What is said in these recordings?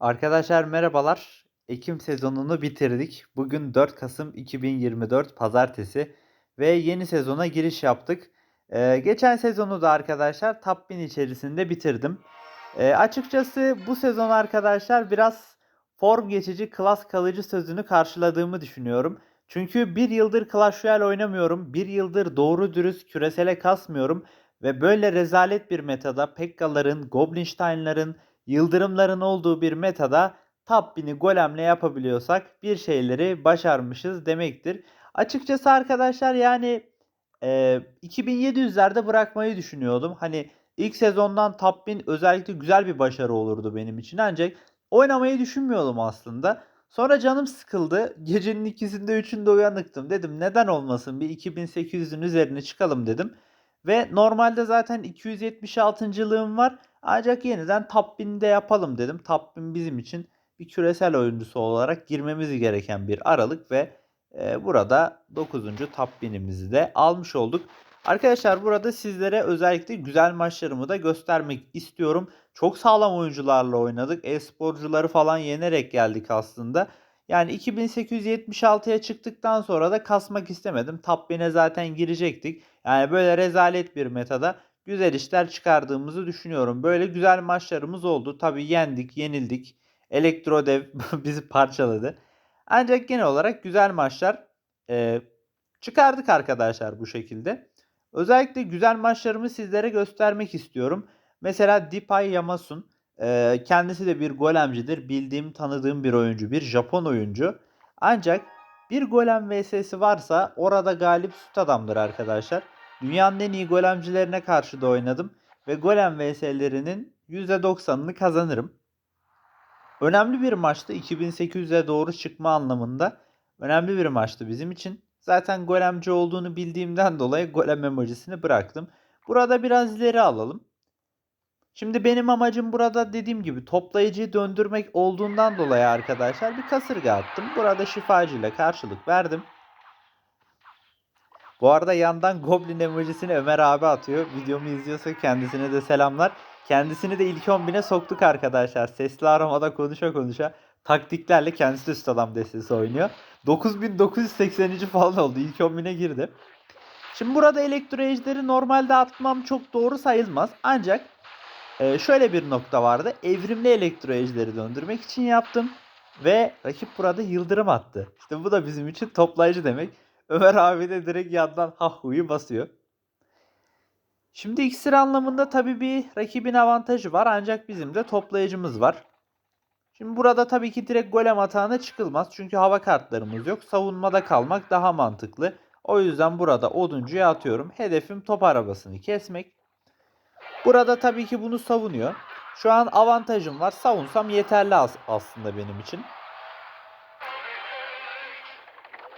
Arkadaşlar merhabalar. Ekim sezonunu bitirdik. Bugün 4 Kasım 2024 Pazartesi ve yeni sezona giriş yaptık. Ee, geçen sezonu da arkadaşlar Top 1000 içerisinde bitirdim. Ee, açıkçası bu sezon arkadaşlar biraz form geçici, klas kalıcı sözünü karşıladığımı düşünüyorum. Çünkü bir yıldır Clash Royale oynamıyorum. Bir yıldır doğru dürüst küresele kasmıyorum. Ve böyle rezalet bir metada Pekka'ların, Goblinstein'ların, yıldırımların olduğu bir metada 1000'i golemle yapabiliyorsak bir şeyleri başarmışız demektir. Açıkçası arkadaşlar yani e, 2700'lerde bırakmayı düşünüyordum. Hani ilk sezondan 1000 özellikle güzel bir başarı olurdu benim için ancak oynamayı düşünmüyordum aslında. Sonra canım sıkıldı. Gecenin ikisinde üçünde uyanıktım. Dedim neden olmasın bir 2800'ün üzerine çıkalım dedim. Ve normalde zaten 276.lığım var. Ancak yeniden top 1000'de yapalım dedim. Top 1000 bizim için bir küresel oyuncusu olarak girmemiz gereken bir aralık ve e, burada 9. top 1000'imizi de almış olduk. Arkadaşlar burada sizlere özellikle güzel maçlarımı da göstermek istiyorum. Çok sağlam oyuncularla oynadık. E-sporcuları falan yenerek geldik aslında. Yani 2876'ya çıktıktan sonra da kasmak istemedim. Top 1000'e zaten girecektik. Yani böyle rezalet bir metada güzel işler çıkardığımızı düşünüyorum. Böyle güzel maçlarımız oldu. Tabii yendik, yenildik. Elektrodev bizi parçaladı. Ancak genel olarak güzel maçlar e, çıkardık arkadaşlar bu şekilde. Özellikle güzel maçlarımı sizlere göstermek istiyorum. Mesela Dipay Yamasun. E, kendisi de bir golemcidir. Bildiğim, tanıdığım bir oyuncu. Bir Japon oyuncu. Ancak bir golem vs'si varsa orada galip süt adamdır arkadaşlar. Dünyanın en iyi golemcilerine karşı da oynadım. Ve golem vs'lerinin %90'ını kazanırım. Önemli bir maçtı. 2800'e doğru çıkma anlamında. Önemli bir maçtı bizim için. Zaten golemci olduğunu bildiğimden dolayı golem emojisini bıraktım. Burada biraz ileri alalım. Şimdi benim amacım burada dediğim gibi toplayıcıyı döndürmek olduğundan dolayı arkadaşlar bir kasırga attım. Burada şifacı ile karşılık verdim. Bu arada yandan Goblin emojisini Ömer abi atıyor. Videomu izliyorsa kendisine de selamlar. Kendisini de ilk 10.000'e soktuk arkadaşlar. Sesli aramada konuşa konuşa taktiklerle kendisi de üst adam destesi oynuyor. 9980. falan oldu. İlk 10.000'e girdi. Şimdi burada elektro normalde atmam çok doğru sayılmaz. Ancak e, şöyle bir nokta vardı. Evrimli elektro döndürmek için yaptım. Ve rakip burada yıldırım attı. İşte bu da bizim için toplayıcı demek. Ömer abi de direkt yandan hahhuyu basıyor. Şimdi iksir anlamında tabii bir rakibin avantajı var ancak bizim de toplayıcımız var. Şimdi burada tabii ki direkt golem atağına çıkılmaz. Çünkü hava kartlarımız yok. Savunmada kalmak daha mantıklı. O yüzden burada oduncuya atıyorum. Hedefim top arabasını kesmek. Burada tabii ki bunu savunuyor. Şu an avantajım var. Savunsam yeterli aslında benim için.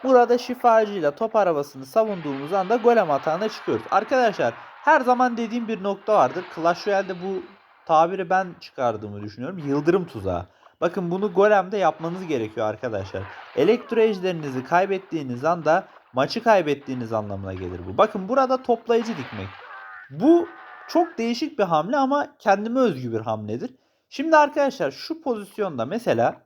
Burada şifacıyla top arabasını savunduğumuz anda golem atağına çıkıyoruz. Arkadaşlar her zaman dediğim bir nokta vardır. Clash Royale'de bu tabiri ben çıkardığımı düşünüyorum. Yıldırım tuzağı. Bakın bunu golemde yapmanız gerekiyor arkadaşlar. Elektro ejderinizi kaybettiğiniz anda maçı kaybettiğiniz anlamına gelir bu. Bakın burada toplayıcı dikmek. Bu çok değişik bir hamle ama kendime özgü bir hamledir. Şimdi arkadaşlar şu pozisyonda mesela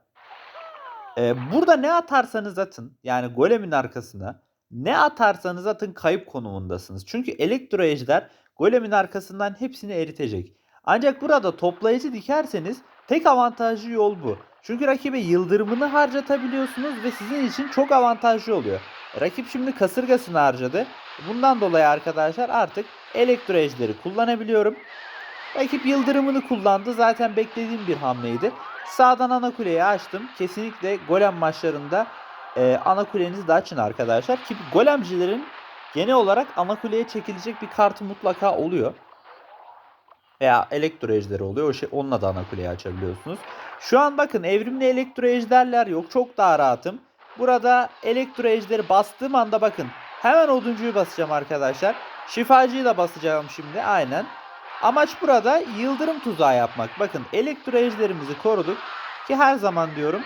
burada ne atarsanız atın yani golemin arkasına ne atarsanız atın kayıp konumundasınız. Çünkü elektro ejder golemin arkasından hepsini eritecek. Ancak burada toplayıcı dikerseniz tek avantajlı yol bu. Çünkü rakibe yıldırımını harcatabiliyorsunuz ve sizin için çok avantajlı oluyor. Rakip şimdi kasırgasını harcadı. Bundan dolayı arkadaşlar artık elektro ejderi kullanabiliyorum. Rakip yıldırımını kullandı. Zaten beklediğim bir hamleydi. Sağdan ana kuleyi açtım. Kesinlikle golem maçlarında e, ana kulenizi de açın arkadaşlar. Ki golemcilerin genel olarak ana kuleye çekilecek bir kartı mutlaka oluyor. Veya elektro ejderi oluyor. O şey, onunla da ana kuleyi açabiliyorsunuz. Şu an bakın evrimli elektro ejderler yok. Çok daha rahatım. Burada elektro ejderi bastığım anda bakın. Hemen oduncuyu basacağım arkadaşlar. Şifacıyı da basacağım şimdi. Aynen. Amaç burada yıldırım tuzağı yapmak. Bakın elektro ejderimizi koruduk. Ki her zaman diyorum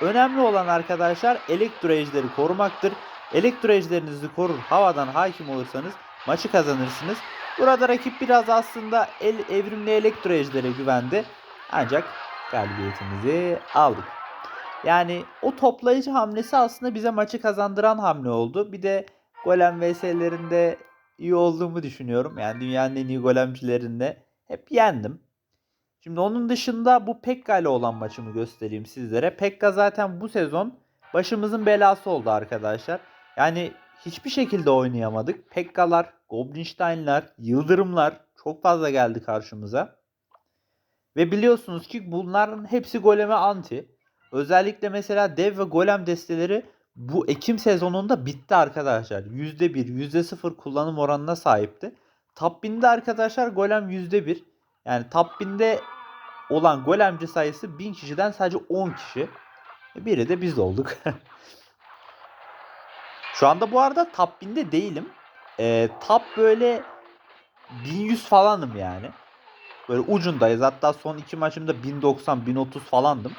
önemli olan arkadaşlar elektro ejderi korumaktır. Elektro ejderinizi korur havadan hakim olursanız maçı kazanırsınız. Burada rakip biraz aslında el, evrimli elektro ejdere güvendi. Ancak galibiyetimizi aldık. Yani o toplayıcı hamlesi aslında bize maçı kazandıran hamle oldu. Bir de golem vs'lerinde iyi olduğumu düşünüyorum. Yani dünyanın en iyi golemcilerinde hep yendim. Şimdi onun dışında bu Pekka ile olan maçımı göstereyim sizlere. Pekka zaten bu sezon başımızın belası oldu arkadaşlar. Yani hiçbir şekilde oynayamadık. Pekka'lar, Goblinstein'lar, Yıldırımlar çok fazla geldi karşımıza. Ve biliyorsunuz ki bunların hepsi goleme anti. Özellikle mesela dev ve golem desteleri bu Ekim sezonunda bitti arkadaşlar. %1, %0 kullanım oranına sahipti. Top 1000'de arkadaşlar golem %1. Yani top 1000'de olan golemci sayısı 1000 kişiden sadece 10 kişi. Biri de biz olduk. Şu anda bu arada top 1000'de değilim. Ee, top böyle 1100 falanım yani. Böyle ucundayız. Hatta son iki maçımda 1090, 1030 falandım.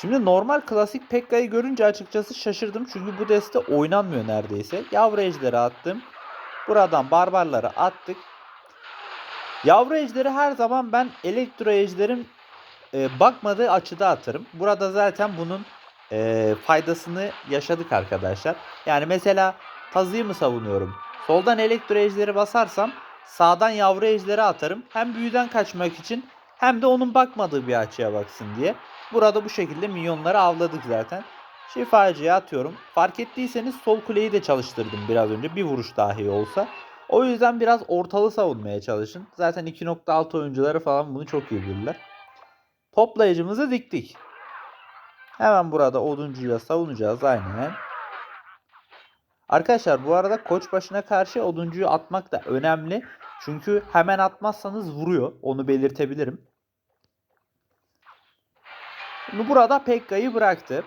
Şimdi normal klasik Pekka'yı görünce açıkçası şaşırdım. Çünkü bu deste oynanmıyor neredeyse. Yavru ejderi attım. Buradan barbarları attık. Yavru ejderi her zaman ben elektro ejderin e, bakmadığı açıda atarım. Burada zaten bunun e, faydasını yaşadık arkadaşlar. Yani mesela tazıyı mı savunuyorum? Soldan elektro ejderi basarsam sağdan yavru ejderi atarım. Hem büyüden kaçmak için hem de onun bakmadığı bir açıya baksın diye. Burada bu şekilde minyonları avladık zaten. Şifacıya atıyorum. Fark ettiyseniz sol kuleyi de çalıştırdım biraz önce. Bir vuruş dahi olsa. O yüzden biraz ortalı savunmaya çalışın. Zaten 2.6 oyuncuları falan bunu çok iyi bilirler. Toplayıcımızı diktik. Hemen burada oduncuyla savunacağız aynen. Arkadaşlar bu arada koç başına karşı oduncuyu atmak da önemli. Çünkü hemen atmazsanız vuruyor. Onu belirtebilirim. Burada Pekka'yı bıraktı.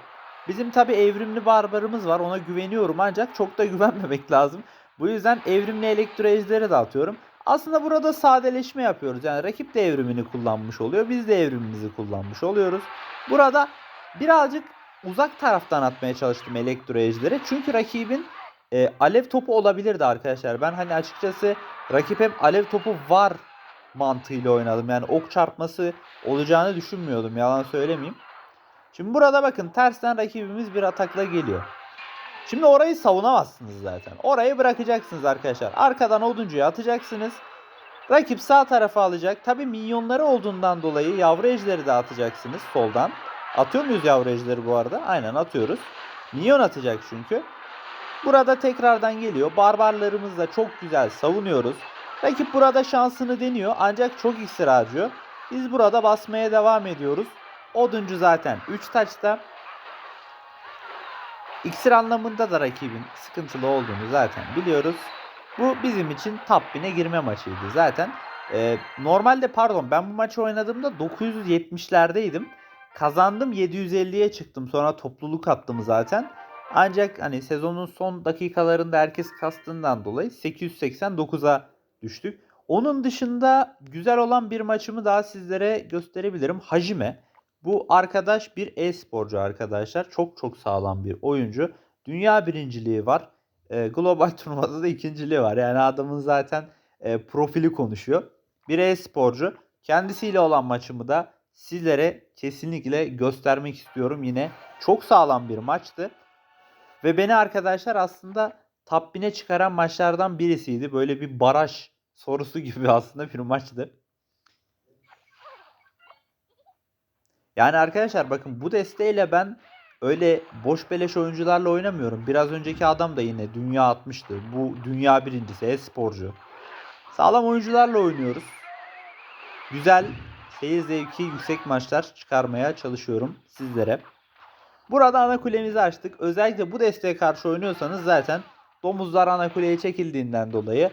Bizim tabi evrimli barbarımız var. Ona güveniyorum ancak çok da güvenmemek lazım. Bu yüzden evrimli elektro ejderi de atıyorum. Aslında burada sadeleşme yapıyoruz. Yani rakip de evrimini kullanmış oluyor. Biz de evrimimizi kullanmış oluyoruz. Burada birazcık uzak taraftan atmaya çalıştım elektro ejderi. Çünkü rakibin e, alev topu olabilirdi arkadaşlar. Ben hani açıkçası rakip hep alev topu var mantığıyla oynadım. Yani ok çarpması olacağını düşünmüyordum. Yalan söylemeyeyim. Şimdi burada bakın tersten rakibimiz bir atakla geliyor. Şimdi orayı savunamazsınız zaten. Orayı bırakacaksınız arkadaşlar. Arkadan oduncuyu atacaksınız. Rakip sağ tarafa alacak. Tabi minyonları olduğundan dolayı yavru ejderi de atacaksınız soldan. Atıyor muyuz yavru ejderi bu arada? Aynen atıyoruz. Minyon atacak çünkü. Burada tekrardan geliyor. Barbarlarımız da çok güzel savunuyoruz. Rakip burada şansını deniyor ancak çok iksir harcıyor. Biz burada basmaya devam ediyoruz. Oduncu zaten 3 taçta. İksir anlamında da rakibin sıkıntılı olduğunu zaten biliyoruz. Bu bizim için top 1000'e girme maçıydı zaten. Ee, normalde pardon ben bu maçı oynadığımda 970'lerdeydim. Kazandım 750'ye çıktım. Sonra topluluk attım zaten. Ancak hani sezonun son dakikalarında herkes kastığından dolayı 889'a düştük. Onun dışında güzel olan bir maçımı daha sizlere gösterebilirim. Hajime. Bu arkadaş bir e-sporcu arkadaşlar. Çok çok sağlam bir oyuncu. Dünya birinciliği var. E, global turnuvada da ikinciliği var. Yani adamın zaten e, profili konuşuyor. Bir e-sporcu. Kendisiyle olan maçımı da sizlere kesinlikle göstermek istiyorum yine. Çok sağlam bir maçtı. Ve beni arkadaşlar aslında top 10'e çıkaran maçlardan birisiydi. Böyle bir baraj sorusu gibi aslında bir maçtı. Yani arkadaşlar bakın bu desteğiyle ben öyle boş beleş oyuncularla oynamıyorum. Biraz önceki adam da yine dünya atmıştı. Bu dünya birincisi e-sporcu. Sağlam oyuncularla oynuyoruz. Güzel seyir zevki yüksek maçlar çıkarmaya çalışıyorum sizlere. Burada ana kulemizi açtık. Özellikle bu desteğe karşı oynuyorsanız zaten domuzlar ana kuleye çekildiğinden dolayı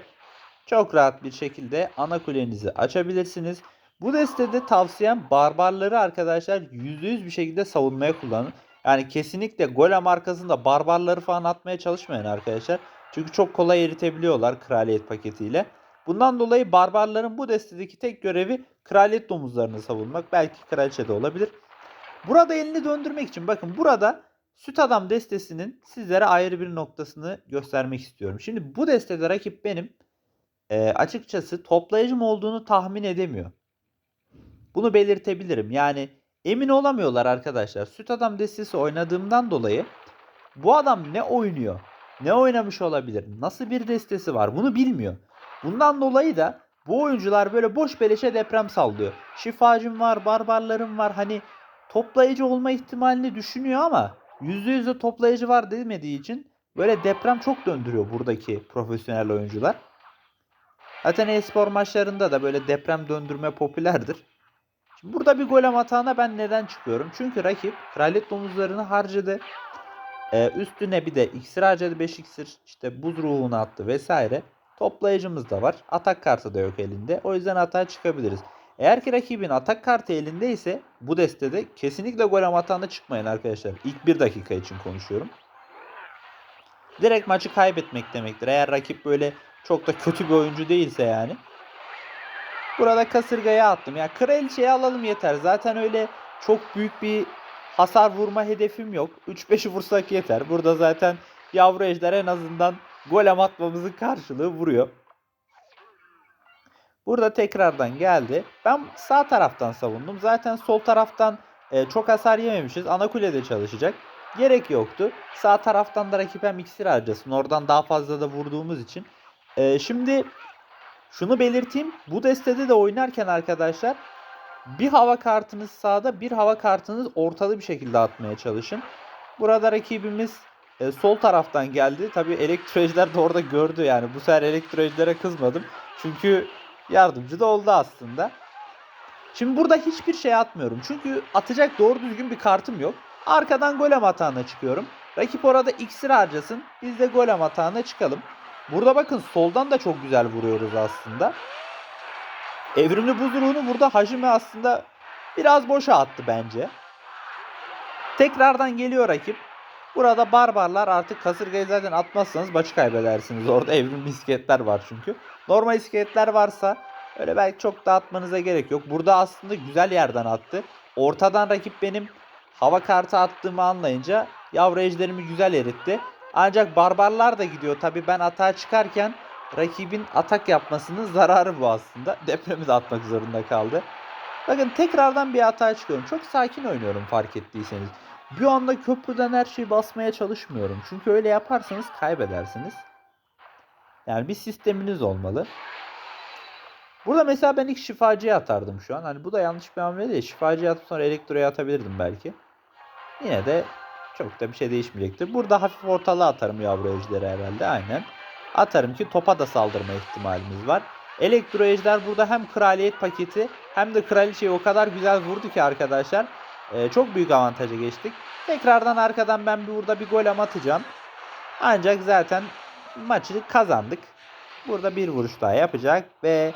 çok rahat bir şekilde ana kulenizi açabilirsiniz. Bu destede tavsiyem barbarları arkadaşlar %100 bir şekilde savunmaya kullanın. Yani kesinlikle golem arkasında barbarları falan atmaya çalışmayın arkadaşlar. Çünkü çok kolay eritebiliyorlar kraliyet paketiyle. Bundan dolayı barbarların bu destedeki tek görevi kraliyet domuzlarını savunmak. Belki kraliçe de olabilir. Burada elini döndürmek için bakın burada süt adam destesinin sizlere ayrı bir noktasını göstermek istiyorum. Şimdi bu destede rakip benim e, açıkçası toplayıcı mı olduğunu tahmin edemiyor. Bunu belirtebilirim. Yani emin olamıyorlar arkadaşlar. Süt Adam destesi oynadığımdan dolayı bu adam ne oynuyor? Ne oynamış olabilir? Nasıl bir destesi var? Bunu bilmiyor. Bundan dolayı da bu oyuncular böyle boş beleşe deprem sallıyor. Şifacım var, barbarlarım var. Hani toplayıcı olma ihtimalini düşünüyor ama %100 de toplayıcı var demediği için böyle deprem çok döndürüyor buradaki profesyonel oyuncular. Zaten e-spor maçlarında da böyle deprem döndürme popülerdir. Şimdi burada bir gol atağına ben neden çıkıyorum? Çünkü rakip kraliyet domuzlarını harcadı. Ee, üstüne bir de iksir harcadı 5 iksir. işte buz ruhunu attı vesaire. Toplayıcımız da var. Atak kartı da yok elinde. O yüzden atağa çıkabiliriz. Eğer ki rakibin atak kartı elindeyse bu destede kesinlikle gol atağına çıkmayın arkadaşlar. İlk bir dakika için konuşuyorum. Direkt maçı kaybetmek demektir. Eğer rakip böyle çok da kötü bir oyuncu değilse yani. Burada kasırgaya attım. Ya kraliçeyi alalım yeter. Zaten öyle çok büyük bir hasar vurma hedefim yok. 3-5'i vursak yeter. Burada zaten yavru ejder en azından golem atmamızın karşılığı vuruyor. Burada tekrardan geldi. Ben sağ taraftan savundum. Zaten sol taraftan e, çok hasar yememişiz. Ana kulede çalışacak. Gerek yoktu. Sağ taraftan da rakip hem iksir harcasın. Oradan daha fazla da vurduğumuz için. E, şimdi şunu belirteyim. Bu destede de oynarken arkadaşlar bir hava kartınız sağda bir hava kartınız ortalı bir şekilde atmaya çalışın. Burada rakibimiz e, sol taraftan geldi. Tabi elektroejder de orada gördü yani. Bu sefer elektroejlere kızmadım. Çünkü yardımcı da oldu aslında. Şimdi burada hiçbir şey atmıyorum. Çünkü atacak doğru düzgün bir kartım yok. Arkadan golem atağına çıkıyorum. Rakip orada iksir harcasın. Biz de golem atağına çıkalım. Burada bakın soldan da çok güzel vuruyoruz aslında. Evrimli buz ruhunu burada Hajime aslında biraz boşa attı bence. Tekrardan geliyor rakip. Burada barbarlar artık kasırgayı zaten atmazsanız maçı kaybedersiniz. Orada evrimli iskeletler var çünkü. Normal iskeletler varsa öyle belki çok da atmanıza gerek yok. Burada aslında güzel yerden attı. Ortadan rakip benim hava kartı attığımı anlayınca yavru ejderimi güzel eritti. Ancak barbarlar da gidiyor. Tabi ben atağa çıkarken rakibin atak yapmasının zararı bu aslında. Depremi de atmak zorunda kaldı. Bakın tekrardan bir atağa çıkıyorum. Çok sakin oynuyorum fark ettiyseniz. Bir anda köprüden her şeyi basmaya çalışmıyorum. Çünkü öyle yaparsanız kaybedersiniz. Yani bir sisteminiz olmalı. Burada mesela ben ilk şifacıya atardım şu an. Hani bu da yanlış bir hamle değil. Şifacıya atıp sonra elektroya atabilirdim belki. Yine de çok da bir şey değişmeyecektir. Burada hafif ortalığa atarım yavru ejderi herhalde. Aynen. Atarım ki topa da saldırma ihtimalimiz var. Elektro ejder burada hem kraliyet paketi hem de kraliçeyi o kadar güzel vurdu ki arkadaşlar. Ee, çok büyük avantaja geçtik. Tekrardan arkadan ben bir burada bir gol atacağım. Ancak zaten maçı kazandık. Burada bir vuruş daha yapacak ve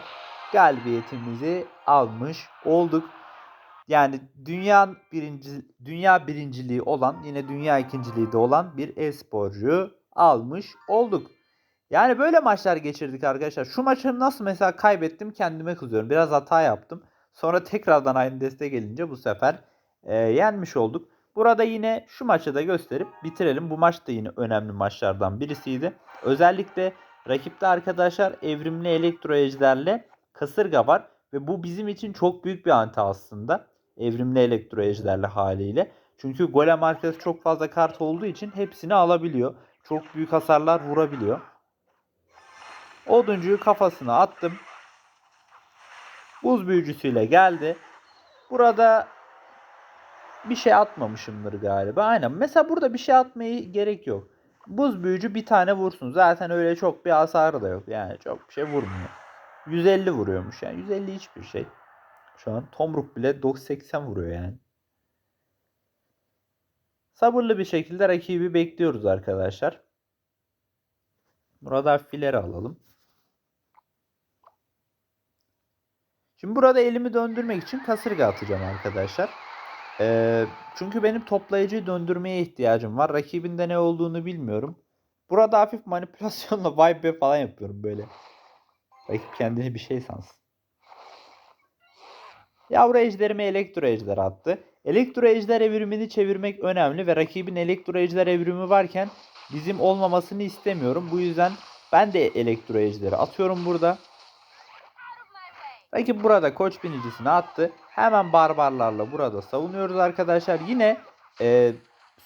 galibiyetimizi almış olduk. Yani dünya birinci dünya birinciliği olan yine dünya ikinciliği de olan bir e-sporcu almış olduk. Yani böyle maçlar geçirdik arkadaşlar. Şu maçı nasıl mesela kaybettim kendime kızıyorum. Biraz hata yaptım. Sonra tekrardan aynı deste gelince bu sefer e, yenmiş olduk. Burada yine şu maçı da gösterip bitirelim. Bu maç da yine önemli maçlardan birisiydi. Özellikle rakipte arkadaşlar evrimli elektro ejderle kasırga var. Ve bu bizim için çok büyük bir anti aslında. Evrimli elektro ejderli haliyle. Çünkü golem arkası çok fazla kart olduğu için hepsini alabiliyor. Çok büyük hasarlar vurabiliyor. Oduncuyu kafasına attım. Buz büyücüsüyle geldi. Burada bir şey atmamışımdır galiba. Aynen. Mesela burada bir şey atmayı gerek yok. Buz büyücü bir tane vursun. Zaten öyle çok bir hasarı da yok. Yani çok bir şey vurmuyor. 150 vuruyormuş yani. 150 hiçbir şey. Şu an Tomruk bile 980 vuruyor yani. Sabırlı bir şekilde rakibi bekliyoruz arkadaşlar. Burada fileri alalım. Şimdi burada elimi döndürmek için kasırga atacağım arkadaşlar. Ee, çünkü benim toplayıcıyı döndürmeye ihtiyacım var. Rakibinde ne olduğunu bilmiyorum. Burada hafif manipülasyonla vibe falan yapıyorum böyle. Rakip kendini bir şey sansın. Yavru ejderime elektro ejder attı. Elektro ejder evrimini çevirmek önemli ve rakibin elektro ejder evrimi varken bizim olmamasını istemiyorum. Bu yüzden Ben de elektro ejderi atıyorum burada. Rakip burada koç binicisini attı. Hemen barbarlarla burada savunuyoruz arkadaşlar. Yine e,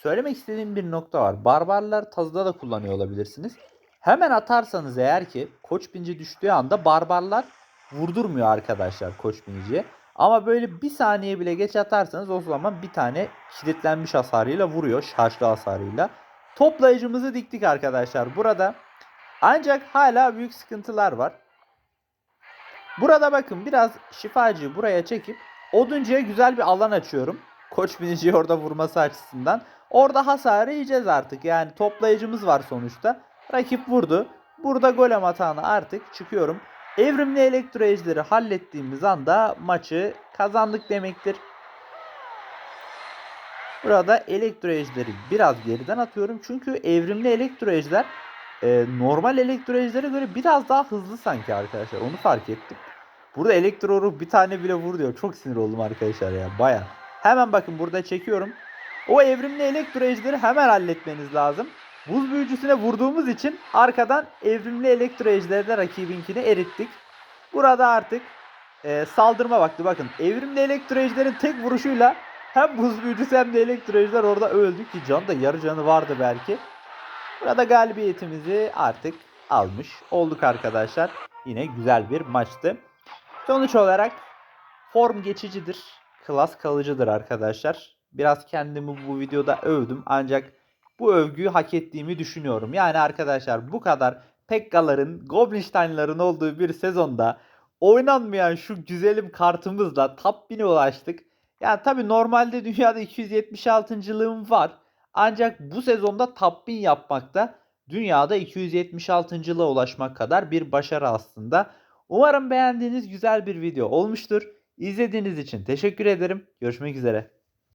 söylemek istediğim bir nokta var. Barbarlar tazıda da kullanıyor olabilirsiniz. Hemen atarsanız eğer ki koç binici düştüğü anda barbarlar vurdurmuyor arkadaşlar koç biniciye. Ama böyle bir saniye bile geç atarsanız o zaman bir tane kilitlenmiş hasarıyla vuruyor. Şarjlı hasarıyla. Toplayıcımızı diktik arkadaşlar burada. Ancak hala büyük sıkıntılar var. Burada bakın biraz şifacıyı buraya çekip oduncuya güzel bir alan açıyorum. Koç biniciyi orada vurması açısından. Orada hasarı yiyeceğiz artık. Yani toplayıcımız var sonuçta. Rakip vurdu. Burada golem atağına artık çıkıyorum. Evrimli elektro ejderi hallettiğimiz anda maçı kazandık demektir. Burada elektro ejderi biraz geriden atıyorum. Çünkü evrimli elektro ejder e, normal elektro ejdere göre biraz daha hızlı sanki arkadaşlar. Onu fark ettim. Burada elektro ruh bir tane bile vur diyor. Çok sinir oldum arkadaşlar ya. Baya. Hemen bakın burada çekiyorum. O evrimli elektro ejderi hemen halletmeniz lazım. Buz büyücüsüne vurduğumuz için arkadan evrimli elektro ejderde rakibinkini erittik. Burada artık e, saldırma vakti. Bakın evrimli elektro ejderin tek vuruşuyla hem buz büyücüsü hem de elektro ejder orada öldü ki can da yarı canı vardı belki. Burada galibiyetimizi artık almış olduk arkadaşlar. Yine güzel bir maçtı. Sonuç olarak form geçicidir. Klas kalıcıdır arkadaşlar. Biraz kendimi bu videoda övdüm ancak bu övgüyü hak ettiğimi düşünüyorum. Yani arkadaşlar bu kadar Pekkaların, Goblinstein'ların olduğu bir sezonda oynanmayan şu güzelim kartımızla top 1000'e ulaştık. Yani tabi normalde dünyada 276.lığım var. Ancak bu sezonda top 1000 yapmakta dünyada 276.lığa ulaşmak kadar bir başarı aslında. Umarım beğendiğiniz güzel bir video olmuştur. İzlediğiniz için teşekkür ederim. Görüşmek üzere.